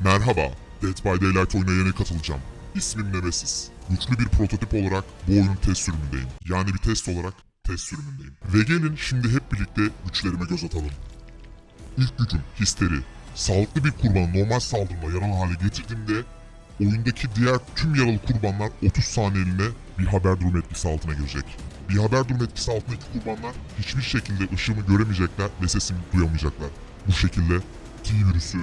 Merhaba, Dead by Daylight oyuna yeni katılacağım. İsmim Nemesis. Güçlü bir prototip olarak bu oyunun test sürümündeyim. Yani bir test olarak test sürümündeyim. Ve gelin şimdi hep birlikte güçlerime göz atalım. İlk gücüm histeri. Sağlıklı bir kurbanı normal saldırma yaralı hale getirdiğimde oyundaki diğer tüm yaralı kurbanlar 30 saniyeliğine bir haber durum etkisi altına girecek. Bir haber durum etkisi altındaki kurbanlar hiçbir şekilde ışığımı göremeyecekler ve sesimi duyamayacaklar. Bu şekilde T virüsü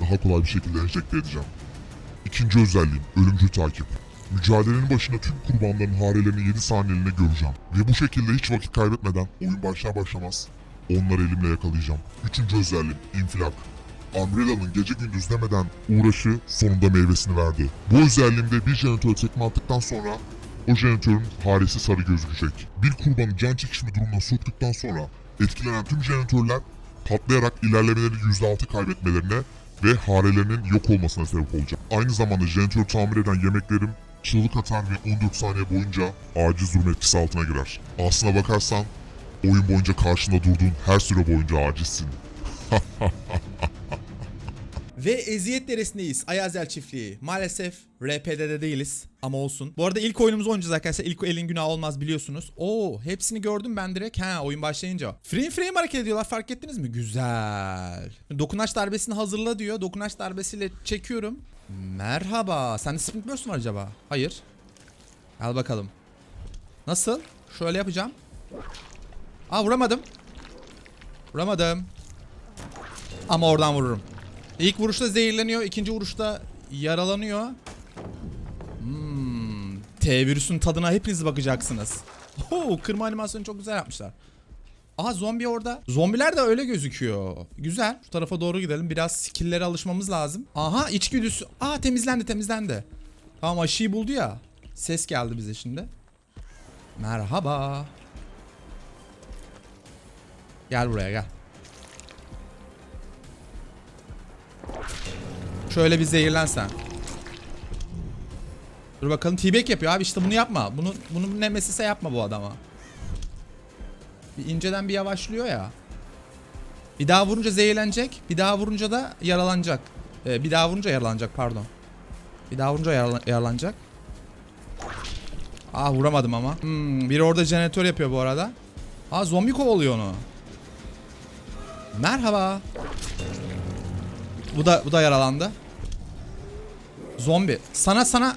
daha kolay bir şekilde enjekte edeceğim. İkinci özelliğim ölümcül takip. Mücadelenin başında tüm kurbanların harelerini 7 saniyeliğine göreceğim. Ve bu şekilde hiç vakit kaybetmeden oyun başlar başlamaz onları elimle yakalayacağım. Üçüncü özelliğim infilak. Umbrella'nın gece gündüz demeden uğraşı sonunda meyvesini verdi. Bu özelliğimde bir jeneratör tekme attıktan sonra o jeneratörün haresi sarı gözükecek. Bir kurbanı can çekişme durumuna soktuktan sonra etkilenen tüm jeneratörler patlayarak ilerlemeleri %6 kaybetmelerine ve harelerinin yok olmasına sebep olacak. Aynı zamanda jeneratör tamir eden yemeklerim çığlık atar ve 14 saniye boyunca aciz durum etkisi altına girer. Aslına bakarsan oyun boyunca karşında durduğun her süre boyunca acizsin. Ve eziyet deresindeyiz. Ayazel çiftliği. Maalesef RP'de değiliz ama olsun. Bu arada ilk oyunumuzu oynayacağız arkadaşlar. İlk elin günahı olmaz biliyorsunuz. Oo hepsini gördüm ben direkt. Ha oyun başlayınca. Frame frame hareket ediyorlar fark ettiniz mi? Güzel. Dokunaç darbesini hazırla diyor. Dokunaç darbesiyle çekiyorum. Merhaba. Sende sprint burst var acaba? Hayır. Al bakalım. Nasıl? Şöyle yapacağım. Aa vuramadım. Vuramadım. Ama oradan vururum. İlk vuruşta zehirleniyor, ikinci vuruşta yaralanıyor. Hmm, T virüsün tadına hepiniz bakacaksınız. Oo, kırma animasyonu çok güzel yapmışlar. Aha zombi orada. Zombiler de öyle gözüküyor. Güzel. Şu tarafa doğru gidelim. Biraz skill'lere alışmamız lazım. Aha içgüdüsü. Aa temizlendi temizlendi. Tamam aşıyı buldu ya. Ses geldi bize şimdi. Merhaba. Gel buraya gel. Şöyle bir zehirlensen. Dur bakalım T-Bag yapıyor abi işte bunu yapma. Bunu bunu nemesise yapma bu adama. Bir inceden bir yavaşlıyor ya. Bir daha vurunca zehirlenecek. Bir daha vurunca da yaralanacak. Ee, bir daha vurunca yaralanacak pardon. Bir daha vurunca yarala- yaralanacak. Ah vuramadım ama. Hmm, biri orada jeneratör yapıyor bu arada. Aa zombi kovalıyor onu. Merhaba. Bu da bu da yaralandı. Zombi. Sana sana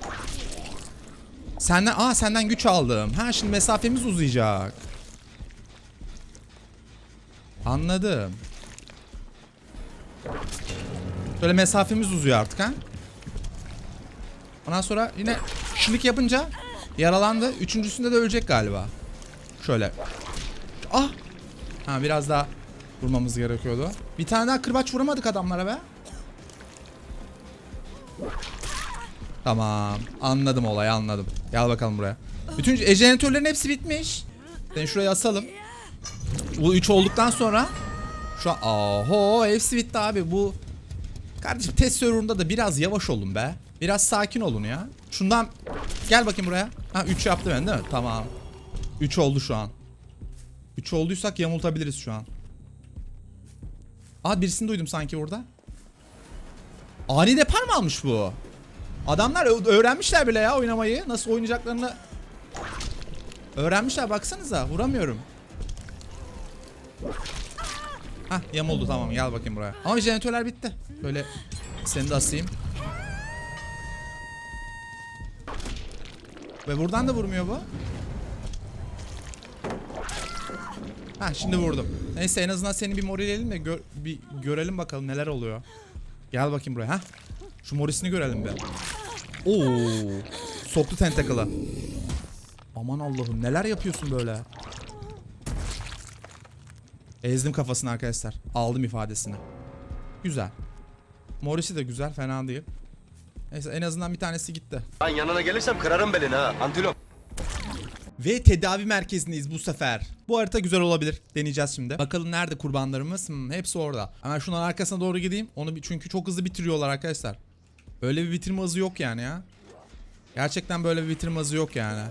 Senden aa senden güç aldım. Ha şimdi mesafemiz uzayacak. Anladım. Böyle mesafemiz uzuyor artık ha. Ondan sonra yine şilik yapınca yaralandı. Üçüncüsünde de ölecek galiba. Şöyle. Ah! Ha biraz daha vurmamız gerekiyordu. Bir tane daha kırbaç vuramadık adamlara be. Tamam. Anladım olayı anladım. Gel bakalım buraya. Bütün jeneratörlerin hepsi bitmiş. Ben şuraya asalım. Bu 3 olduktan sonra şu an oho hepsi bitti abi bu Kardeşim test serverında da biraz yavaş olun be. Biraz sakin olun ya. Şundan gel bakayım buraya. Ha 3 yaptı ben değil mi? Tamam. 3 oldu şu an. 3 olduysak yamultabiliriz şu an. Aa birisini duydum sanki burada. Ani depar mı almış bu? Adamlar öğrenmişler bile ya oynamayı. Nasıl oynayacaklarını öğrenmişler baksanıza. Vuramıyorum. Hah yamuldu tamam gel bakayım buraya. Ama jeneratörler bitti. Böyle seni de asayım. Ve buradan da vurmuyor bu. Ha şimdi vurdum. Neyse en azından seni bir morileyelim de gör, bir görelim bakalım neler oluyor. Gel bakayım buraya ha. Şu morisini görelim bir. Oo. Soktu tentacle'ı. Aman Allah'ım neler yapıyorsun böyle? Ezdim kafasını arkadaşlar. Aldım ifadesini. Güzel. Morisi de güzel fena değil. Neyse en azından bir tanesi gitti. Ben yanına gelirsem kırarım belini ha. Antilop. Ve tedavi merkezindeyiz bu sefer. Bu harita güzel olabilir. Deneyeceğiz şimdi. Bakalım nerede kurbanlarımız? Hmm, hepsi orada. Hemen şunun arkasına doğru gideyim. Onu çünkü çok hızlı bitiriyorlar arkadaşlar. Öyle bir bitirme hızı yok yani ya. Gerçekten böyle bir bitirme hızı yok yani.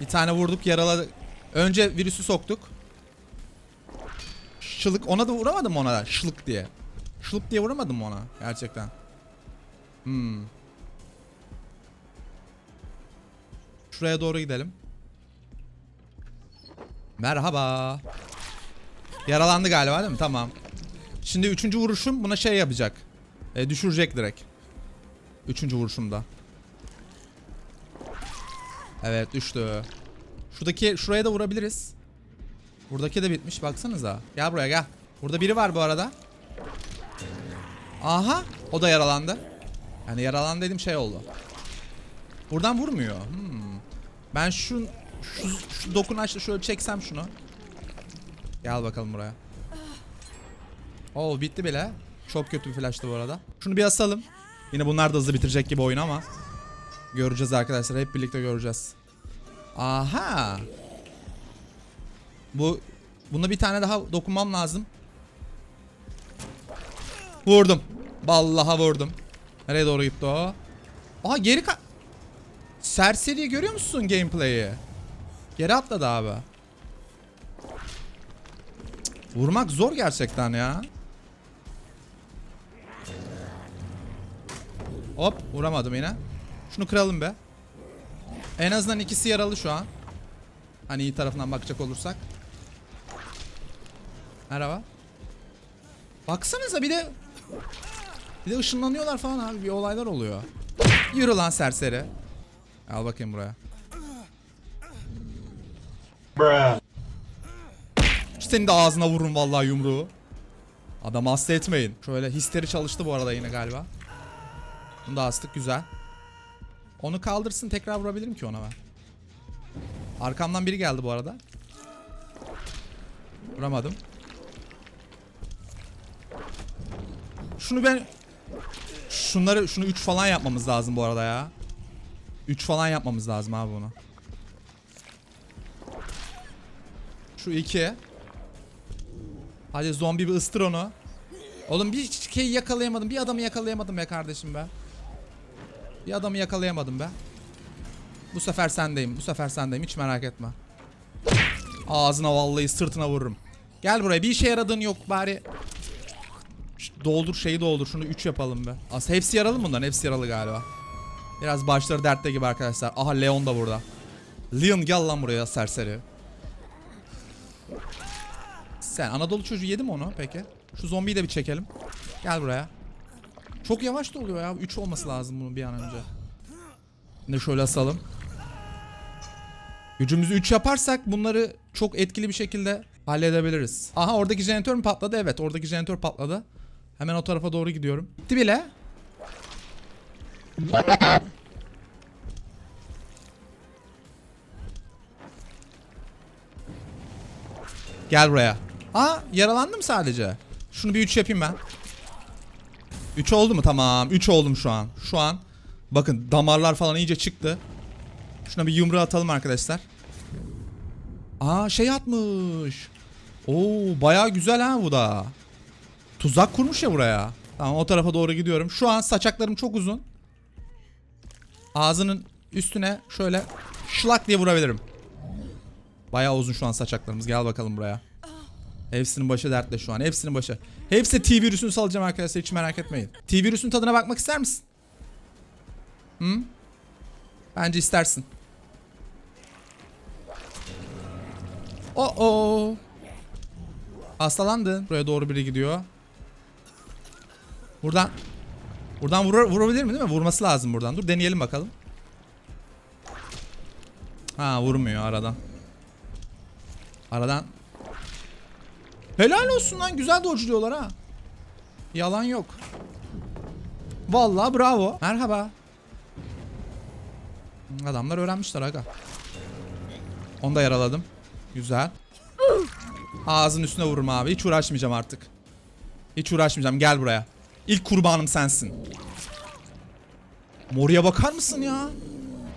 Bir tane vurduk yaraladık. Önce virüsü soktuk. Şılık ona da vuramadım ona da şılık diye. Şulup diye vuramadım ona gerçekten? Hmm. Şuraya doğru gidelim. Merhaba. Yaralandı galiba değil mi? Tamam. Şimdi üçüncü vuruşum buna şey yapacak. E, düşürecek direkt. Üçüncü vuruşumda. Evet düştü. Şuradaki şuraya da vurabiliriz. Buradaki de bitmiş baksanıza. Gel buraya gel. Burada biri var bu arada. Aha o da yaralandı. Yani yaralandı dedim şey oldu. Buradan vurmuyor. Hmm. Ben şu şu, şu dokunaçla şöyle çeksem şunu. Gel bakalım buraya. Oo bitti bile. Çok kötü bir flash'tı bu arada. Şunu bir asalım. Yine bunlar da hızlı bitirecek gibi oyun ama. Göreceğiz arkadaşlar. Hep birlikte göreceğiz. Aha. Bu buna bir tane daha dokunmam lazım. Vurdum. Vallahi vurdum. Nereye doğru gitti o? Aha geri ka... Serseriyi görüyor musun gameplay'i? Geri atladı abi. Vurmak zor gerçekten ya. Hop vuramadım yine. Şunu kıralım be. En azından ikisi yaralı şu an. Hani iyi tarafından bakacak olursak. Merhaba. Baksanıza bir de bir de ışınlanıyorlar falan abi bir olaylar oluyor. Yürü lan serseri. Al bakayım buraya. Senin de ağzına vururum vallahi yumruğu. Adam hasta etmeyin. Şöyle histeri çalıştı bu arada yine galiba. Bunu da astık güzel. Onu kaldırsın tekrar vurabilirim ki ona ben. Arkamdan biri geldi bu arada. Vuramadım. Şunu ben şunları şunu 3 falan yapmamız lazım bu arada ya. 3 falan yapmamız lazım abi bunu. Şu 2. Hadi zombi bir ıstır onu. Oğlum bir şey yakalayamadım. Bir adamı yakalayamadım be kardeşim be. Bir adamı yakalayamadım be. Bu sefer sendeyim. Bu sefer sendeyim. Hiç merak etme. Ağzına vallahi sırtına vururum. Gel buraya. Bir işe yaradığın yok bari. Doldur şeyi doldur. Şunu 3 yapalım be. Aslında hepsi yaralı mı bunların? Hepsi yaralı galiba. Biraz başları dertte gibi arkadaşlar. Aha Leon da burada. Leon gel lan buraya serseri. Sen Anadolu çocuğu yedi mi onu peki? Şu zombiyi de bir çekelim. Gel buraya. Çok yavaş da oluyor ya. 3 olması lazım bunun bir an önce. Ne şöyle asalım. Gücümüzü 3 yaparsak bunları çok etkili bir şekilde halledebiliriz. Aha oradaki jeneratör mü patladı? Evet oradaki jeneratör patladı. Hemen o tarafa doğru gidiyorum. Gitti bile. Gel buraya. Aa yaralandım sadece. Şunu bir 3 yapayım ben. 3 oldu mu? Tamam. 3 oldum şu an. Şu an. Bakın damarlar falan iyice çıktı. Şuna bir yumruğu atalım arkadaşlar. Aa şey atmış. Oo bayağı güzel ha bu da. Tuzak kurmuş ya buraya. Tamam o tarafa doğru gidiyorum. Şu an saçaklarım çok uzun. Ağzının üstüne şöyle şlak diye vurabilirim. Bayağı uzun şu an saçaklarımız. Gel bakalım buraya. Hepsinin başı dertte şu an. Hepsinin başı. Hepsi T virüsünü salacağım arkadaşlar. Hiç merak etmeyin. T virüsün tadına bakmak ister misin? Hı? Bence istersin. Oh oh. Hastalandın. Buraya doğru biri gidiyor. Buradan. Buradan vurur, vurabilir mi değil mi? Vurması lazım buradan. Dur deneyelim bakalım. Ha vurmuyor aradan. Aradan. Helal olsun lan güzel dodge'luyorlar ha. Yalan yok. Vallahi bravo. Merhaba. Adamlar öğrenmişler aga. Onu da yaraladım. Güzel. Ağzın üstüne vururum abi. Hiç uğraşmayacağım artık. Hiç uğraşmayacağım. Gel buraya. İlk kurbanım sensin. Moruya bakar mısın ya?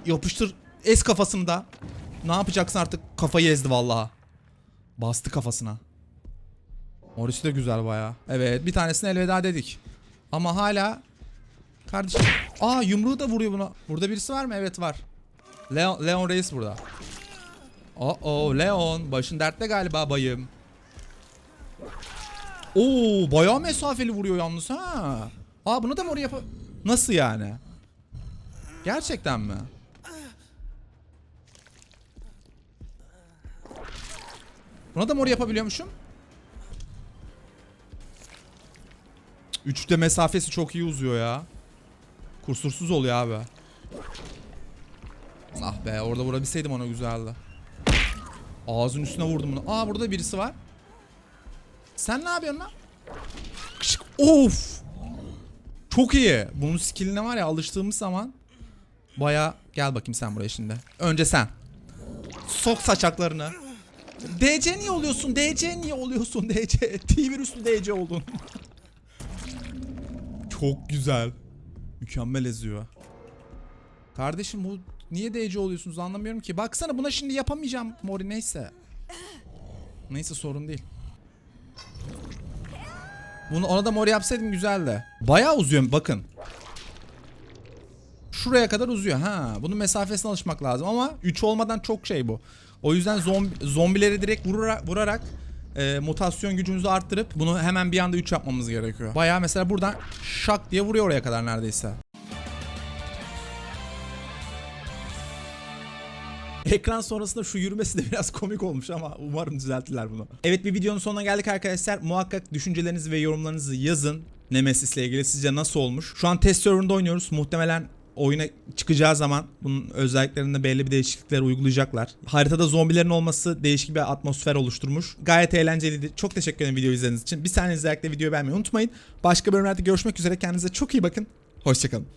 Yapıştır. Ez kafasını da. Ne yapacaksın artık? Kafayı ezdi vallahi. Bastı kafasına. Morisi de güzel baya. Evet bir tanesine elveda dedik. Ama hala kardeşim. Aa yumruğu da vuruyor buna. Burada birisi var mı? Evet var. Leon, Leon Reis burada. Oh oh Leon başın dertte galiba bayım. Oo bayağı mesafeli vuruyor yalnız ha. Aa bunu da mı oraya yap... Nasıl yani? Gerçekten mi? Buna da mor yapabiliyormuşum. Üçte mesafesi çok iyi uzuyor ya. Kursursuz oluyor abi. Ah be orada vurabilseydim ona güzeldi. Ağzın üstüne vurdum bunu. Aa burada birisi var. Sen ne yapıyorsun lan? Of! Çok iyi. Bunun skilline var ya alıştığımız zaman baya gel bakayım sen buraya şimdi. Önce sen. Sok saçaklarını. DC niye oluyorsun? DC niye oluyorsun? DC. T-virüslü DC oldun. Çok güzel. Mükemmel eziyor. Kardeşim bu niye DC oluyorsunuz anlamıyorum ki. Baksana buna şimdi yapamayacağım Mori neyse. Neyse sorun değil. Bunu ona da Mori yapsaydım güzeldi. Bayağı uzuyor bakın. Şuraya kadar uzuyor. Ha, bunun mesafesine alışmak lazım ama 3 olmadan çok şey bu. O yüzden zombi, zombileri direkt vurarak, vurarak e, mutasyon gücümüzü arttırıp bunu hemen bir anda 3 yapmamız gerekiyor. Bayağı mesela buradan şak diye vuruyor oraya kadar neredeyse. Ekran sonrasında şu yürümesi de biraz komik olmuş ama umarım düzeltirler bunu. Evet bir videonun sonuna geldik arkadaşlar. Muhakkak düşüncelerinizi ve yorumlarınızı yazın. Nemesis ile ilgili sizce nasıl olmuş? Şu an test serverında oynuyoruz. Muhtemelen oyuna çıkacağı zaman bunun özelliklerinde belli bir değişiklikler uygulayacaklar. Haritada zombilerin olması değişik bir atmosfer oluşturmuş. Gayet eğlenceliydi. Çok teşekkür ederim video izlediğiniz için. Bir saniye izlerken videoyu beğenmeyi unutmayın. Başka bölümlerde görüşmek üzere. Kendinize çok iyi bakın. Hoşçakalın.